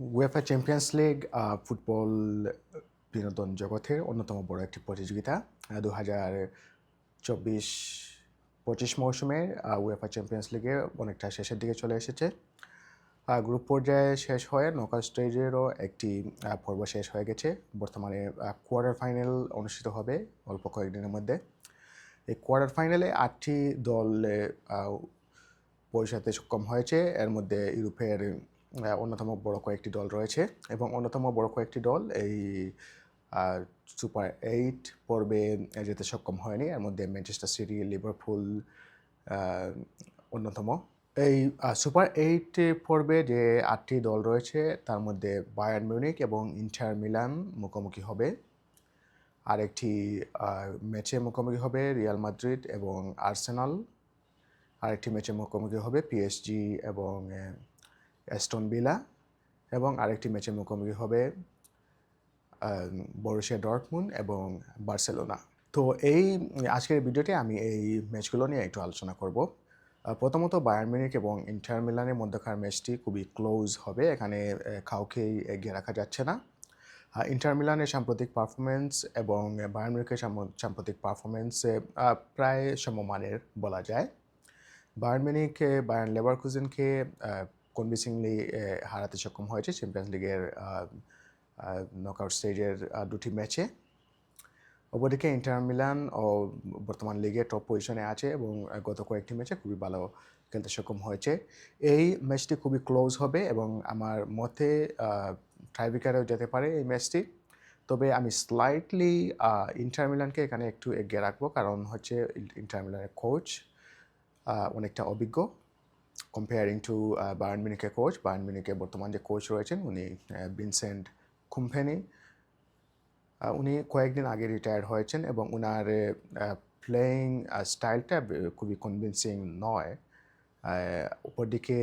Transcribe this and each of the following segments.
UEFA champions league football বিনোদন জগতের অন্যতম বড় একটি প্রতিযোগিতা দু হাজার চব্বিশ পঁচিশ মৌসুমের আহ, উয়েফা চ্যাম্পিয়ন্স লিগে অনেকটা শেষের দিকে চলে এসেছে। গ্রুপ পর্যায়ে শেষ হয়ে নকআউট স্টেজেরও একটি পর্ব শেষ হয়ে গেছে। বর্তমানে কোয়ার্টার ফাইনাল অনুষ্ঠিত হবে অল্প কয়েকদিনের মধ্যে। এই কোয়ার্টার ফাইনালে আটটি দল পৌঁছাতে সক্ষম হয়েছে। এর মধ্যে ইউরোপের অন্যতম বড় কয়েকটি দল রয়েছে এবং অন্যতম বড় কয়েকটি দল এই সুপার এইট পর্বে যেতে সক্ষম হয়নি। এর মধ্যে ম্যানচেস্টার সিটি লিভারপুল অন্যতম। এই সুপার এইট পর্বে যে আটটি দল রয়েছে, তার মধ্যে বায়ার্ন মিউনিক এবং ইন্টার মিলান মুখোমুখি হবে। আরেকটি ম্যাচে মুখোমুখি হবে রিয়াল মাদ্রিদ এবং আর্সেনাল আরেকটি ম্যাচে মুখোমুখি হবে পিএসজি এবং অ্যাস্টন বিলা এবং আরেকটি ম্যাচের মুখোমুখি হবে বরুশিয়া ডর্টমুন এবং বার্সেলোনা। তো এই আজকের ভিডিওতে আমি এই ম্যাচগুলো নিয়ে একটু আলোচনা করব। প্রথমত বায়ার্ন মিউনিক এবং ইন্টার মিলানের মধ্যকার ম্যাচটি খুবই ক্লোজ হবে। এখানে কাউকেই এগিয়ে রাখা যাচ্ছে না। ইন্টার মিলানের সাম্প্রতিক পারফরমেন্স এবং বায়ার্ন মিউনিকের সাম্প্র- সাম্প্রতিক পারফরমেন্স প্রায় সমমানের বলা যায়। বায়ার্ন মিউনিক আহ, বায়ার্ন লেভারকুজেনকে কনভিন্সিংলি হারাতে সক্ষম হয়েছে চ্যাম্পিয়ন্স লিগের নকআউট স্টেজের দুটি ম্যাচে অপরদিকে ইন্টার মিলান ও বর্তমান লিগে টপ পজিশনে আছে এবং গত কয়েকটি ম্যাচে খুবই ভালো খেলতে সক্ষম হয়েছে। এই ম্যাচটি খুবই ক্লোজ হবে এবং আমার মতে ট্রাইবিকারেও যেতে পারে এই ম্যাচটি তবে আমি স্লাইটলি ইন্টার মিলানকে এখানে একটু এগিয়ে রাখব কারণ হচ্ছে ইন্টার মিলানের কোচ অনেকটা অভিজ্ঞ। কম্পেয়ারিং টু বায়ার্ন মিনিকের কোচ বায়ার্ন মিনিকের বর্তমান যে কোচ রয়েছেন উনি ভিনসেন্ট কুম্পেনি উনি কয়েকদিন আগে রিটায়ার্ড হয়েছেন এবং ওনার প্লেয়িং স্টাইলটা খুবই কনভিন্সিং নয়। আহ, অপরদিকে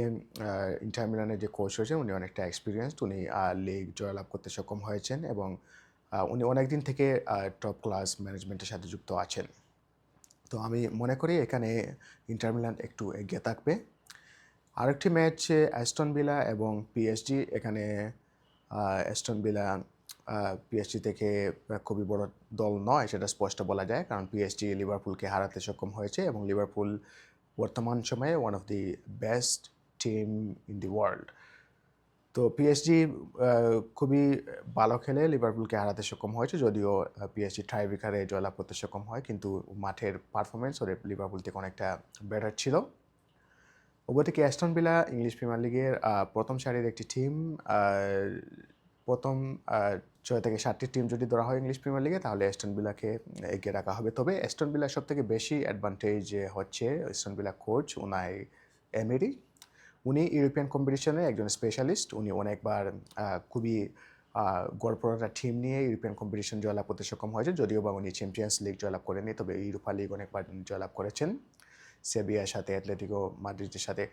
ইন্টার মিলানের যে কোচ রয়েছেন উনি অনেকটা এক্সপিরিয়েন্সড উনি লিগ জয়লাভ করতে সক্ষম হয়েছেন এবং উনি অনেক দিন থেকে টপ ক্লাস ম্যানেজমেন্টের সাথে যুক্ত আছেন। তো আমি মনে করি এখানে ইন্টার মিলান একটু এগিয়ে থাকবে। আরেকটি ম্যাচ, অ্যাস্টন বিলা এবং পিএসজি। এখানে অ্যাস্টন বিলা পিএসজি থেকে খুবই বড় দল নয়, সেটা স্পষ্ট বলা যায়। কারণ পিএসজি লিভারপুলকে হারাতে সক্ষম হয়েছে এবং লিভারপুল বর্তমান সময়ে one of the best team in the world তো পিএসজি খুবই ভালো খেলে লিভারপুলকে হারাতে সক্ষম হয়েছে, যদিও পিএসজি ট্রাইব্রেকারে জয়লাভ করতে সক্ষম হয়, কিন্তু মাঠের পারফরমেন্স ওদের লিভারপুল থেকে অনেকটা বেটার ছিল। অপরদিকে অ্যাস্টন বিলা ইংলিশ প্রিমিয়ার লিগের প্রথম সারির একটি টিম প্রথম ছয় থেকে সাতটি টিম যদি ধরা হয় ইংলিশ প্রিমিয়ার লিগে, তাহলে অ্যাস্টন বিলাকে এগিয়ে রাখা হবে। তবে অ্যাস্টন বিলার সব থেকে বেশি অ্যাডভান্টেজ হচ্ছে অ্যাস্টন বিলা কোচ উনাই এমেরি উনি ইউরোপিয়ান কম্পিটিশনে একজন স্পেশালিস্ট উনি অনেকবার খুবই গড়পড়া টিম নিয়ে ইউরোপিয়ান কম্পিটিশন জয়লাভ করতে সক্ষম হয়েছে যদিও বা উনি চ্যাম্পিয়ন্স লিগ জয়লাভ করেনি তবে ইউরোপা লিগ অনেকবার জয়লাভ করেছেন। সেবিয়ার সাথে অ্যাথলেটিকো মাদ্রিদের সাথে।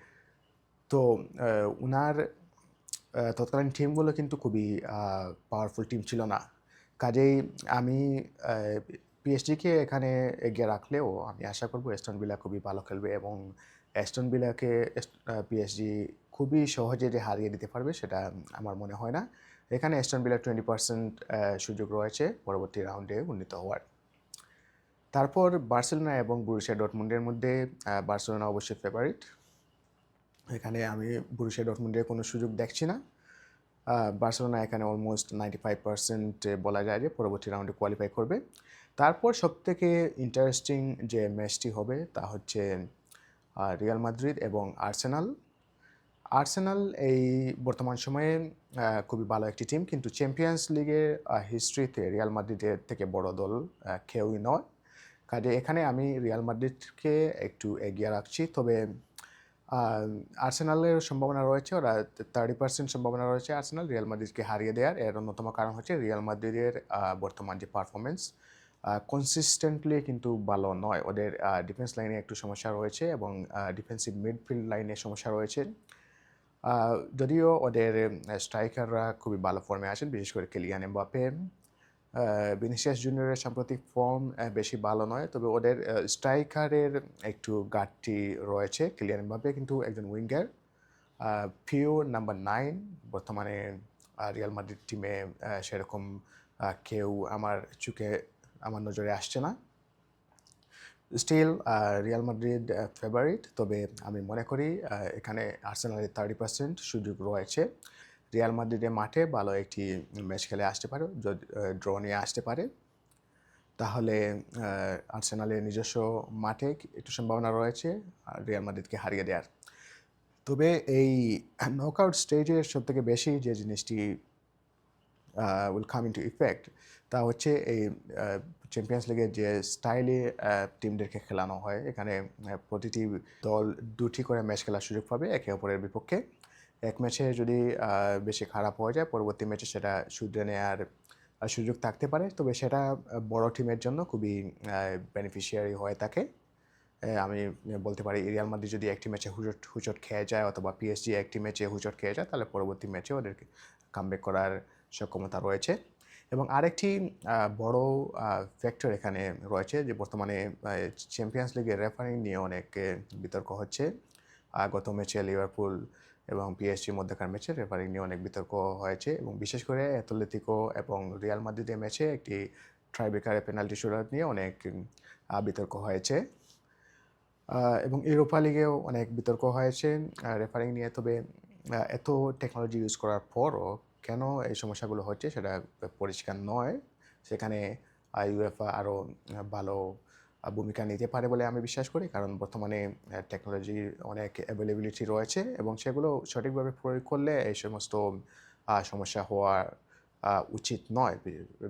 তো উনার তৎকালীন টিমগুলো কিন্তু খুবই পাওয়ারফুল টিম ছিল না। কাজেই আমি পিএসজিকে এখানে এগিয়ে রাখলেও আমি আশা করব এস্টন বিলা খুবই ভালো খেলবে এবং এস্টন বিলাকে পিএসজি খুবই সহজে যে হারিয়ে দিতে পারবে সেটা আমার মনে হয় না। এখানে এস্টন বিলা টোয়েন্টি পার্সেন্ট সুযোগ রয়েছে। পরবর্তী রাউন্ডে উন্নীত হওয়ার। তারপর বার্সেলোনা এবং বুরুশিয়া ডটমুন্ডের মধ্যে বার্সেলোনা অবশ্যই ফেভারিট এখানে আমি বুরুশিয়া ডটমুন্ডের কোনো সুযোগ দেখছি না। বার্সেলোনা এখানে অলমোস্ট নাইনটি ফাইভ পার্সেন্ট বলা যায় যে পরবর্তী রাউন্ডে কোয়ালিফাই করবে। তারপর সবথেকে ইন্টারেস্টিং যে ম্যাচটি হবে তা হচ্ছে রিয়াল মাদ্রিদ এবং আর্সেনাল আর্সেনাল এই বর্তমান সময়ে খুবই ভালো একটি টিম কিন্তু চ্যাম্পিয়ন্স লিগের হিস্ট্রিতে রিয়াল মাদ্রিদের থেকে বড় দল কেউই নয়। কাজে এখানে আমি রিয়াল মাদ্রিদকে একটু এগিয়ে রাখছি। তবে আর্সেনালের সম্ভাবনা রয়েছে, ওরা থার্টি পার্সেন্ট সম্ভাবনা রয়েছে আর্সেনাল রিয়াল মাদ্রিদকে হারিয়ে দেওয়ার। এর অন্যতম কারণ হচ্ছে রিয়াল মাদ্রিদের বর্তমান যে পারফরমেন্স কনসিস্টেন্টলি কিন্তু ভালো নয়। ওদের ডিফেন্স লাইনে একটু সমস্যা রয়েছে এবং ডিফেন্সিভ মিডফিল্ড লাইনে সমস্যা রয়েছে। যদিও ওদের স্ট্রাইকাররা খুবই ভালো ফর্মে আছেন বিশেষ করে কেলিয়ান এমবাপে ভিনিসিয়াস জুনিয়রের সাম্প্রতিক ফর্ম বেশি ভালো নয়, তবে ওদের স্ট্রাইকারের একটু ঘাটতি রয়েছে ক্লিয়ার এমবাপে কিন্তু একজন উইঙ্গার পিও নাম্বার নাইন বর্তমানে রিয়াল মাদ্রিদ টিমে সেরকম কেউ আমার চোখে, আমার নজরে আসছে না। স্টিল রিয়াল মাদ্রিদ ফেভারিট তবে আমি মনে করি এখানে আর্সেনালের থার্টি পার্সেন্ট সুযোগ রয়েছে। রিয়াল মাদ্রিদের মাঠে ভালো একটি ম্যাচ খেলে আসতে পারে। যদি ড্র নিয়ে আসতে পারে। তাহলে আর্সেনালের নিজস্ব মাঠে একটু সম্ভাবনা রয়েছে রিয়াল মাদ্রিদকে হারিয়ে দেওয়ার তবে এই নকআউট স্টেজের সব থেকে বেশি যে জিনিসটি will come into effect তা হচ্ছে এই চ্যাম্পিয়ন্স লিগের যে স্টাইলে টিমদেরকে খেলানো হয়। এখানে প্রতিটি দল দুটি করে ম্যাচ খেলার সুযোগ পাবে, একে অপরের বিপক্ষে। এক ম্যাচে যদি বেশি খারাপ হয়ে যায়, পরবর্তী ম্যাচে সেটা শুধরে নেওয়ার সুযোগ থাকতে পারে। তবে সেটা বড় টিমের জন্য খুবই বেনিফিশিয়ারি হয়ে থাকে। আমি বলতে পারি রিয়াল মাদ্রিদ যদি একটি ম্যাচে হুচট হুচট খেয়ে যায় অথবা পিএসজি একটি ম্যাচে হুচট খেয়ে যায়, তাহলে পরবর্তী ম্যাচে ওদেরকে কামব্যাক করার সক্ষমতা রয়েছে। এবং আরেকটি বড় ফ্যাক্টর এখানে রয়েছে যে বর্তমানে চ্যাম্পিয়ন্স লিগের রেফারিং নিয়ে অনেক বিতর্ক হচ্ছে। গত ম্যাচে লিভারপুল এবং পিএসজির মধ্যেকার ম্যাচে রেফারিং নিয়ে অনেক বিতর্ক হয়েছে এবং বিশেষ করে অ্যাথলেটিকো এবং রিয়াল মাদ্রিদের ম্যাচে একটি ট্রাইবেকারে পেনাল্টি শুটার নিয়ে অনেক বিতর্ক হয়েছে। এবং ইউরোপা লিগেও অনেক বিতর্ক হয়েছে। রেফারিং নিয়ে তবে এত টেকনোলজি ইউজ করার পরও কেন এই সমস্যাগুলো হচ্ছে সেটা পরিষ্কার নয়। সেখানে ইউএফআ আরও ভালো ভূমিকা নিতে পারে বলে আমি বিশ্বাস করি। কারণ বর্তমানে টেকনোলজির অনেক অ্যাভেলেবিলিটি রয়েছে এবং সেগুলো সঠিকভাবে প্রয়োগ করলে এই সমস্ত সমস্যা হওয়া আহ, উচিত নয়।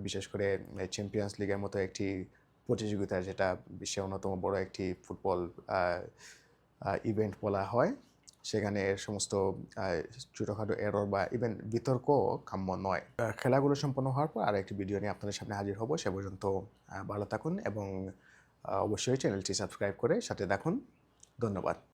বিশেষ করে চ্যাম্পিয়ন্স লিগের মতো একটি প্রতিযোগিতা যেটা বিশ্বের অন্যতম বড় একটি ফুটবল ইভেন্ট বলা হয় সেখানে এর সমস্ত ছোটোখাটো এরর বা ইভেন বিতর্ক কাম্য নয়। খেলাগুলো সম্পন্ন হওয়ার পর আর একটি ভিডিও নিয়ে আপনাদের সামনে হাজির হব। সে পর্যন্ত ভালো থাকুন এবং অবশ্যই চ্যানেলটি সাবস্ক্রাইব করে সাথে দেখুন ধন্যবাদ।